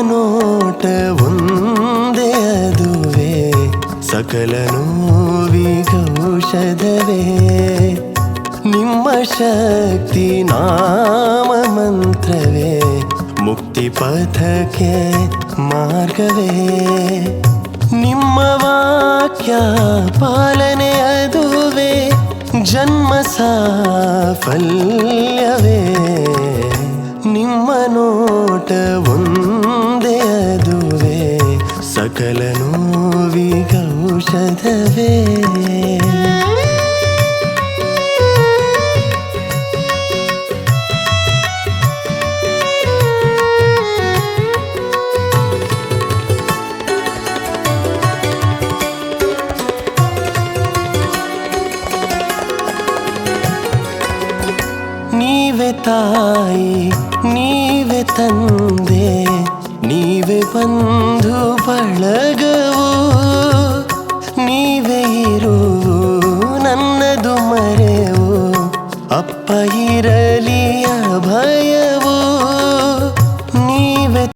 ನೋಟ ಒಂದೇ ಅದುವೇ, ಸಕಲ ನೋವಿಗೌಷಧವೇ ನಿಮ್ಮ ಶಕ್ತಿ ನಾಮ ಮಂತ್ರವೇ, ಮುಕ್ತಿ ಪಥಕ್ಕೆ ಮಾರ್ಗವೇ. ನಿಮ್ಮ ವಾಕ್ಯ ಪಾಲನೆ ಅದುವೇ, ಜನ್ಮ ಸಾಫಲ್ಯವೇ. ನೋಟ ಒಂದೇ ಅದುವೇ ಸಕಲ ನೋವಿಗೌಷಧವೇ ನೀವೇ ತಾಯಿ ನೀವೇ ತಂದೆ ನೀವೇ ಬಂಧು ಬಳಗವು ನೀವೇ ಇರುವು ನನ್ನದು ಮರೆವು ಅಪ್ಪ ಇರಲಿ ಭಯವು